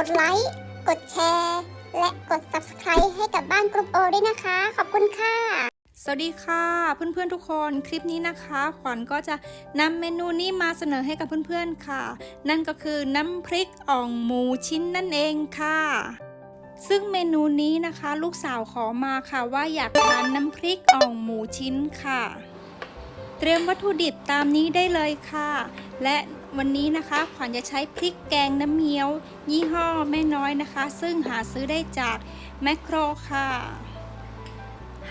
กดไลค์ กดแชร์ และกด Subscribe ให้กับบ้านกรุ๊ปโอด้วยนะคะ ขอบคุณค่ะ สวัสดีค่ะ เพื่อนๆทุกคนคลิปนี้นะคะ ขวัญก็จะนำเมนูนี้มาเสนอให้กับเพื่อนๆค่ะ นั่นก็คือน้ำพริกอ่องหมูชิ้นนั่นเองค่ะ ซึ่งเมนูนี้นะคะ ลูกสาวขอมาค่ะว่าอยากทานน้ำพริกอ่องหมูชิ้นค่ะ เตรียมวัตถุดิบตามนี้ได้เลยค่ะ และ วันนี้นะคะขวัญจะใช้พริกแกงน้ำเงี้ยว ยี่ห้อแม่น้อยนะคะ ซึ่งหาซื้อได้จากแมคโครค่ะ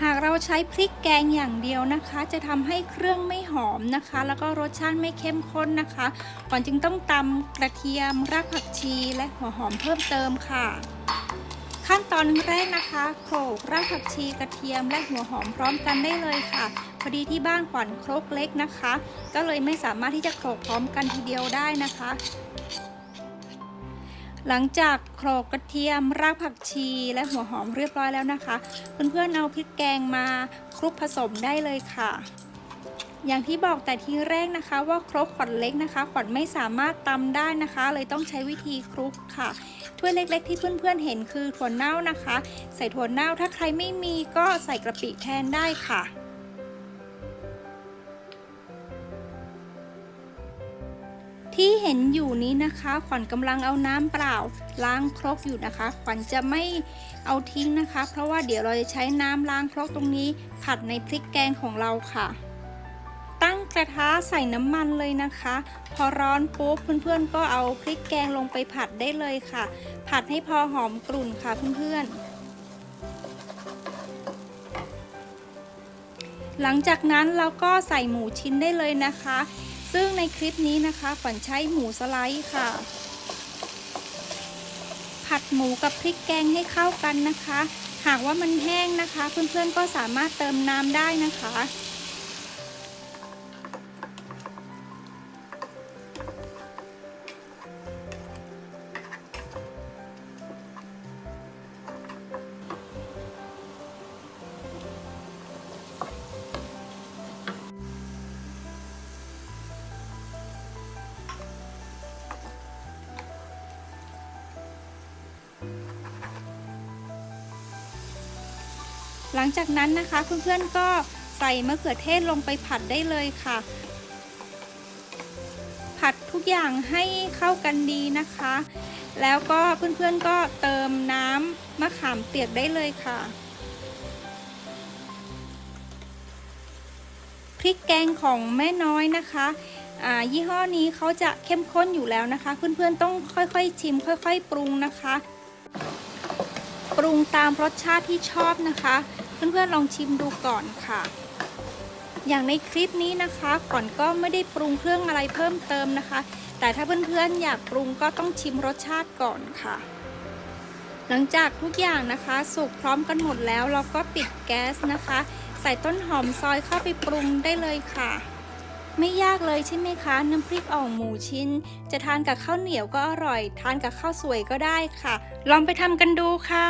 หากเราใช้พริกแกงอย่างเดียวนะคะ จะทำให้เครื่องไม่หอมนะคะ แล้วก็รสชาติไม่เข้มข้นนะคะก่อนจึงต้องตำกระเทียมรากผักชี และหัวหอมเพิ่มเติมค่ะ ขั้นตอนแรกนะคะโขลกรากผักชีกระเทียมและหัวหอมพร้อมกันได้เลยค่ะ อดีที่บ้านขวัญครกเล็กนะคะ ก็เลยไม่สามารถที่จะโขลกพร้อมกันทีเดียวได้นะคะ หลังจากโขลกกระเทียมรากผักชีและหัวหอมเรียบร้อยแล้วนะคะ เพื่อนๆเอาพริกแกงมาคลุกผสมได้เลยค่ะอย่างที่บอกแต่ทีแรกนะคะว่าครกขวัญเล็กนะคะขวัญไม่สามารถตำได้นะคะ เลยต้องใช้วิธีคลุกค่ะ ถ้วยเล็กๆ ที่เพื่อนๆเห็นคือถั่วเน่านะคะ ใส่ถั่วเน่าถ้าใครไม่มีก็ใส่กระปิแทนได้ค่ะ ที่เห็นอยู่นี้นะคะขวัญกำลังเอาน้ำเปล่าล้างครกอยู่นะคะ ขวัญจะไม่เอาทิ้งนะคะ เพราะว่าเดี๋ยวเราจะใช้น้ำล้างครกตรงนี้ ผัดในพริกแกงของเราค่ะ ตั้งกระทะใส่น้ำมันเลยนะคะ พอร้อนปุ๊บเพื่อนๆก็เอาพริกแกงลงไปผัดได้เลยค่ะ ผัดให้พอหอมกลุ่นค่ะเพื่อนๆหลังจากนั้นเราก็ใส่หมูชิ้นได้เลยนะคะ ซึ่งในคลิปนี้นะคะขวัญใช้หมูสไลด์ค่ะ ผัดหมูกับพริกแกงให้เข้ากันนะคะ หากว่ามันแห้งนะคะ เพื่อนๆก็สามารถเติมน้ำได้นะคะ หลังจากนั้นนะคะเพื่อนๆก็ใส่มะเขือเทศลงไปผัดได้เลยค่ะ ผัดทุกอย่างให้เข้ากันดีนะคะ แล้วก็เพื่อนๆก็เติมน้ำมะขามเปียกได้เลยค่ะพริกแกงของแม่น้อยนะคะยี่ห้อนี้เขาจะเข้มข้นอยู่แล้วนะคะ เพื่อนๆต้องค่อยๆชิม ค่อย ๆ ปรุงนะคะ ปรุงตามรสชาติที่ชอบนะคะ เพื่อนๆลองชิมดูก่อนค่ะ อย่างในคลิปนี้นะคะขวัญก็ไม่ได้ปรุงเครื่องอะไรเพิ่มเติมนะคะ แต่ถ้าเพื่อนๆอยากปรุงก็ต้องชิมรสชาติก่อนค่ะ หลังจากทุกอย่างนะคะสุกพร้อมกันหมดแล้วเราก็ปิดแก๊สนะคะ ใส่ต้นหอมซอยเข้าไปปรุงได้เลยค่ะ ไม่ยากเลยใช่ไหมคะ น้ำพริกอ่องหมูชิ้น จะทานกับข้าวเหนียวก็อร่อย ทานกับข้าวสวยก็ได้ค่ะ ลองไปทำกันดูค่ะ